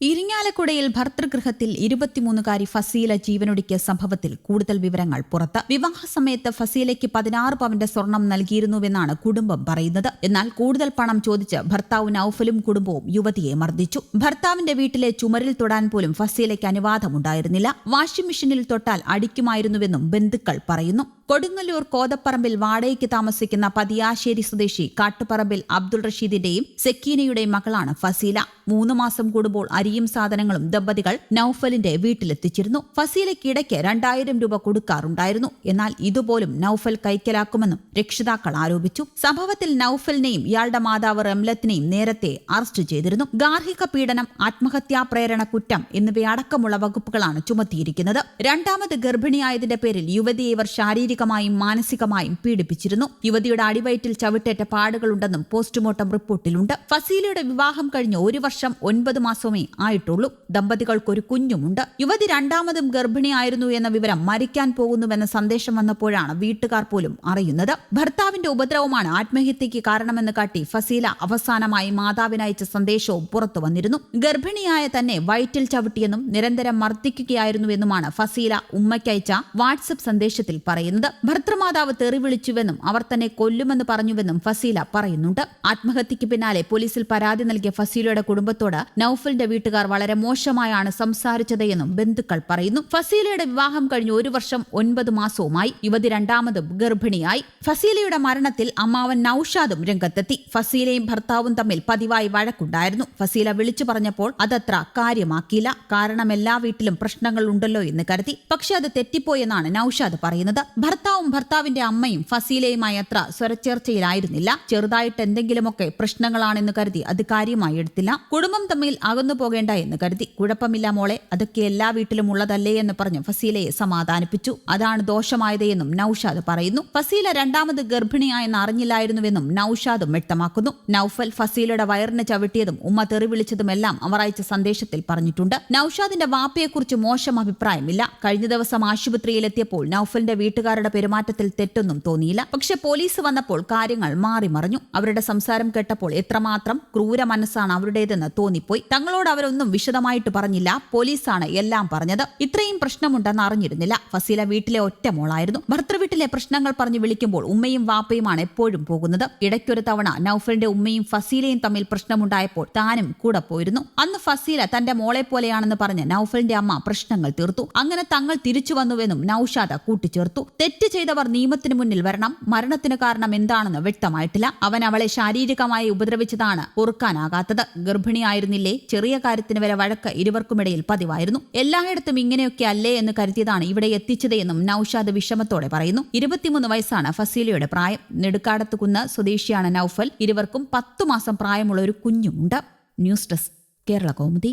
ഇരിങ്ങാലക്കുടയിൽ ഭർതൃഗൃഹത്തിൽ ഇരുപത്തിമൂന്നുകാരി ഫസീല ജീവനൊടുക്കിയ സംഭവത്തിൽ കൂടുതൽ വിവരങ്ങൾ പുറത്ത്. വിവാഹ സമയത്ത് ഫസീലയ്ക്ക് പതിനാറ് പവന്റെ സ്വർണം നൽകിയിരുന്നുവെന്നാണ് കുടുംബം പറയുന്നത്. എന്നാൽ കൂടുതൽ പണം ചോദിച്ച് ഭർത്താവ് നൌഫലും കുടുംബവും യുവതിയെ മർദ്ദിച്ചു. ഭർത്താവിന്റെ വീട്ടിലെ ചുമരിൽ തൊടാൻ പോലും ഫസീലയ്ക്ക് അനുവാദമുണ്ടായിരുന്നില്ല. വാഷിംഗ് മെഷീനിൽ തൊട്ടാൽ അടിക്കുമായിരുന്നുവെന്നും ബന്ധുക്കൾ പറയുന്നു. കൊടുങ്ങല്ലൂർ കോതപ്പറമ്പിൽ വാടകയ്ക്ക് താമസിക്കുന്ന പതിയാശ്ശേരി സ്വദേശി കാട്ടുപറമ്പിൽ അബ്ദുൾ റഷീദിന്റെയും സെക്കീനയുടെയും മകളാണ് ഫസീല. മൂന്ന് മാസം കൂടുമ്പോൾ അരിയും സാധനങ്ങളും ദമ്പതികൾ നൌഫലിന്റെ വീട്ടിലെത്തിച്ചിരുന്നു. ഫസീലയ്ക്കിടയ്ക്ക് രണ്ടായിരം രൂപ കൊടുക്കാറുണ്ടായിരുന്നു. എന്നാൽ ഇതുപോലും നൌഫൽ കൈക്കലാക്കുമെന്നും രക്ഷിതാക്കൾ ആരോപിച്ചു. സംഭവത്തിൽ നൌഫലിനെയും ഇയാളുടെ മാതാവ് റംലത്തിനെയും നേരത്തെ അറസ്റ്റ് ചെയ്തിരുന്നു. ഗാർഹിക പീഡനം ആത്മഹത്യാ പ്രേരണ കുറ്റം എന്നിവയടക്കമുള്ള വകുപ്പുകളാണ് ചുമത്തിയിരിക്കുന്നത്. രണ്ടാമത് ഗർഭിണിയായതിന്റെ പേരിൽ യുവതിയെ ഇവർ ശാരീരികമായും മാനസികമായും പീഡിപ്പിച്ചിരുന്നു. യുവതിയുടെ അടിവയറ്റിൽ ചവിട്ടേറ്റ പാടുകളുണ്ടെന്നും പോസ്റ്റ്മോർട്ടം റിപ്പോർട്ടിലുണ്ട്. ഫസീലയുടെ വിവാഹം കഴിഞ്ഞ് ഒരു വർഷം ഒൻപത് മാസമേ ആയിട്ടുള്ളൂ. ദമ്പതികൾക്ക് ഒരു കുഞ്ഞുമുണ്ട്. യുവതി രണ്ടാമതും ഗർഭിണിയായിരുന്നു എന്ന വിവരം മരിക്കാൻ പോകുന്നുവെന്ന സന്ദേശം വന്നപ്പോഴാണ് വീട്ടുകാർ പോലും അറിയുന്നത്. ഭർത്താവിന്റെ ഉപദ്രവമാണ് ആത്മഹത്യയ്ക്ക് കാരണമെന്ന് കാട്ടി ഫസീല അവസാനമായി മാതാവിനയച്ച സന്ദേശവും പുറത്തു വന്നിരുന്നു. ഗർഭിണിയായ തന്നെ വയറ്റിൽ ചവിട്ടിയെന്നും നിരന്തരം മർദ്ദിക്കുകയായിരുന്നുവെന്നുമാണ് ഫസീല ഉമ്മയ്ക്കയച്ച വാട്സപ്പ് സന്ദേശത്തിൽ പറയുന്നത്. ഭർത്തൃമാതാവ് തെറി വിളിച്ചുവെന്നും അവർ തന്നെ കൊല്ലുമെന്ന് പറഞ്ഞുവെന്നും ഫസീല പറയുന്നുണ്ട്. ആത്മഹത്യയ്ക്ക് പിന്നാലെ പോലീസിൽ പരാതി നൽകിയ ഫസീലയുടെ കുടുംബത്തോട് നൌഫലിന്റെ വീട്ടുകാർ വളരെ മോശമായാണ് സംസാരിച്ചത് എന്നും ബന്ധുക്കൾ പറയുന്നു. ഫസീലയുടെ വിവാഹം കഴിഞ്ഞ് ഒരു വർഷം ഒൻപത് മാസവുമായി യുവതി രണ്ടാമതും ഗർഭിണിയായി. ഫസീലയുടെ മരണത്തിൽ അമ്മാവൻ നൌഷാദും രംഗത്തെത്തി. ഫസീലയും ഭർത്താവും തമ്മിൽ പതിവായി വഴക്കുണ്ടായിരുന്നു. ഫസീല വിളിച്ചു പറഞ്ഞപ്പോൾ അതത്ര കാര്യമാക്കിയില്ല. കാരണം എല്ലാ വീട്ടിലും പ്രശ്നങ്ങൾ ഉണ്ടല്ലോ എന്ന് കരുതി. പക്ഷെ അത് തെറ്റിപ്പോയെന്നാണ് നൌഷാദ് പറയുന്നത്. ഭർത്താവും ഭർത്താവിന്റെ അമ്മയും ഫസീലയുമായി അത്ര സ്വരച്ചേർച്ചയിലായിരുന്നില്ല. ചെറുതായിട്ട് എന്തെങ്കിലുമൊക്കെ പ്രശ്നങ്ങളാണെന്ന് കരുതി അത് കാര്യമായി എടുത്തില്ല. കുടുംബം തമ്മിൽ അകന്നു പോകേണ്ട എന്ന് കരുതി. കുഴപ്പമില്ല മോളെ അതൊക്കെ എല്ലാ വീട്ടിലും ഉള്ളതല്ലേ എന്ന് പറഞ്ഞ് ഫസീലയെ സമാധാനിപ്പിച്ചു. അതാണ് ദോഷമായത് എന്നും നൌഷാദ് പറയുന്നു. ഫസീല രണ്ടാമത് ഗർഭിണിയായെന്ന് അറിഞ്ഞില്ലായിരുന്നുവെന്നും നൌഷാദും വ്യക്തമാക്കുന്നു. നൌഫൽ ഫസീലയുടെ വയറിന് ചവിട്ടിയതും ഉമ്മ തെറി വിളിച്ചതുമെല്ലാം അവർ അയച്ച സന്ദേശത്തിൽ പറഞ്ഞിട്ടുണ്ട്. നൌഷാദിന്റെ വാപ്പയെക്കുറിച്ച് മോശം അഭിപ്രായമില്ല. കഴിഞ്ഞ ദിവസം ആശുപത്രിയിലെത്തിയപ്പോൾ നൌഫലിന്റെ വീട്ടുകാരുടെ പെരുമാറ്റത്തിൽ തെറ്റൊന്നും തോന്നിയില്ല. പക്ഷെ പോലീസ് വന്നപ്പോൾ കാര്യങ്ങൾ മാറി മറിഞ്ഞു. അവരുടെ സംസാരം കേട്ടപ്പോൾ എത്രമാത്രം ക്രൂര മനസ്സാണ് അവരുടേതെന്ന് തോന്നിപ്പോയി. തങ്ങളോട് അവരൊന്നും വിശദമായിട്ട് പറഞ്ഞില്ല. പോലീസാണ് എല്ലാം പറഞ്ഞത്. ഇത്രയും പ്രശ്നമുണ്ടെന്ന് അറിഞ്ഞിരുന്നില്ല. ഫസീല വീട്ടിലെ ഒറ്റ മോളായിരുന്നു. ഭർത്തൃവീട്ടിലെ പ്രശ്നങ്ങൾ പറഞ്ഞു വിളിക്കുമ്പോൾ ഉമ്മയും വാപ്പയുമാണ് എപ്പോഴും പോകുന്നത്. ഇടയ്ക്കൊരു തവണ നൌഫലിന്റെ ഉമ്മയും ഫസീലയും തമ്മിൽ പ്രശ്നമുണ്ടായപ്പോൾ താനും കൂടെ പോയിരുന്നു. അന്ന് ഫസീല തന്റെ മോളെ പോലെയാണെന്ന് പറഞ്ഞ് നൌഫലിന്റെ അമ്മ പ്രശ്നങ്ങൾ തീർത്തു. അങ്ങനെ തങ്ങൾ തിരിച്ചു വന്നുവെന്നും നൌഷാദ കൂട്ടിച്ചേർത്തു. തെറ്റ് ചെയ്തവർ നിയമത്തിന് മുന്നിൽ വരണം. മരണത്തിന് കാരണം എന്താണെന്ന് വ്യക്തമായിട്ടില്ല. അവൻ അവളെ ശാരീരികമായി ഉപദ്രവിച്ചതാണ് പൊറുക്കാനാകാത്തത് ഗർഭിണിയായിരുന്നില്ലേ ചെറിയ കാര്യത്തിന് വരെ വഴക്ക് ഇരുവർക്കുമിടയിൽ പതിവായിരുന്നു. എല്ലായിടത്തും ഇങ്ങനെയൊക്കെ അല്ലേ എന്ന് കരുതിയതാണ് ഇവിടെ എത്തിച്ചത് എന്നും നൌഷാദ് വിഷമത്തോടെ പറയുന്നു. ഇരുപത്തിമൂന്ന് വയസ്സാണ് ഫസീലയുടെ പ്രായം. നെടുക്കാടത്ത് കുന്ന് സ്വദേശിയാണ് നൌഫൽ. ഇരുവർക്കും പത്തു മാസം പ്രായമുള്ള ഒരു കുഞ്ഞുമുണ്ട്. News desk Kerala Kaumudi.